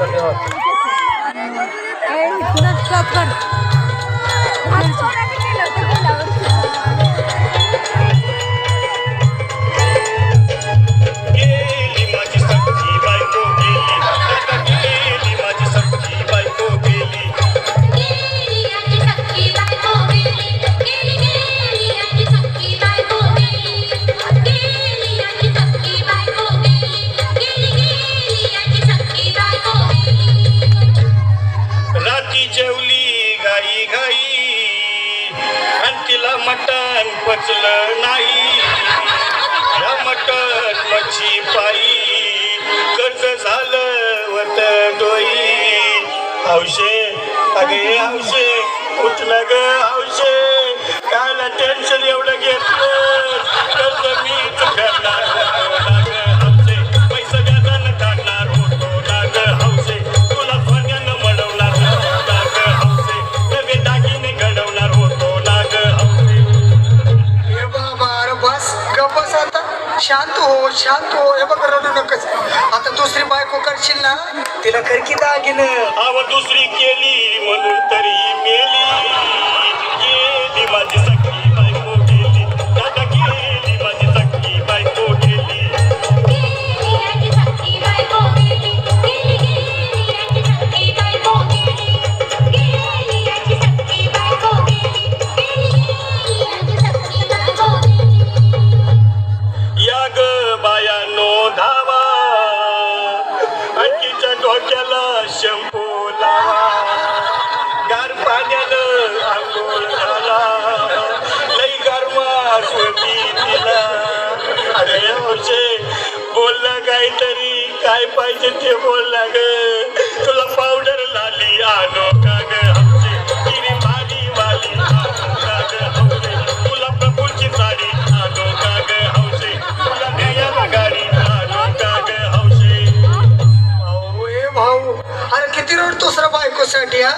धन्यवाद. पचलं नाही. मच्छी पायी. कर्ज झालं वत डोई. हौशे अगे हौशे कुठलं ग हौशे कायला टेन्शन शांत हो शांत हो. हे बघ रडू नकच आता दुसरी बायको करशील ना तिला कर की दागिन दुसरी केली म्हणून तरी. पाहिजे ते बोलला ग तुला पावडर लाली आलो का ग? हौशे तिने भारी वाली आलो का ग? तुला प्रभूची साडी आलो का ग? हौशे तुला न्यायाला गाडी आलो का ग? हौशे भाऊ भाऊ अरे किती रडतोस रे बायकोसाठी हा?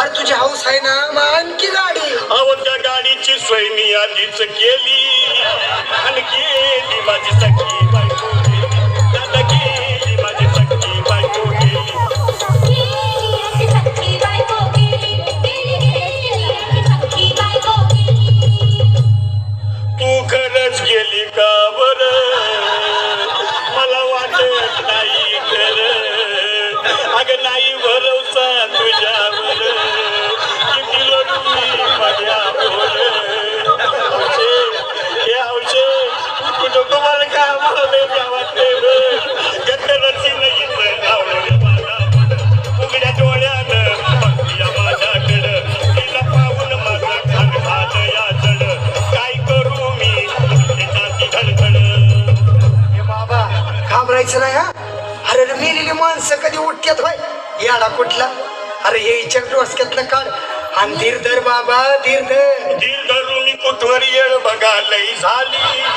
अरे तुझी हाऊस आहे ना मग आणखी गाडी. अहो त्या गाडीची सोय मी आधीच केली. आणि गेली माझी सखी धडधड हे बाबा घाबरायचं नाही हा अरे रे मेलेली माणसं कधी उठक्यात होय याडा कुठला अरे हे इच्छा डोसक्यातलं काढ आणि धीर धर बाबा धीर धर दिल धरून कुठवर येळ बघा लई झाली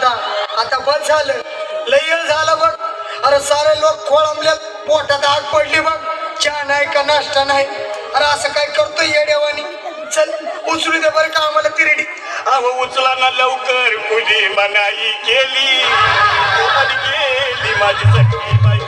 आता. आता बस झालं. लय झालं बघ. अरे सारे लोक खोळंबले पोटात आग पडली बघ. चहा नाही का नाश्ता नाही? अरे असं काय करतोय येड्यावानी चल उचलू दे बरं का आम्हाला तिरडी. अहो उचला ना लवकर. मुली मनाई केली? गेली माझी सखी बाई.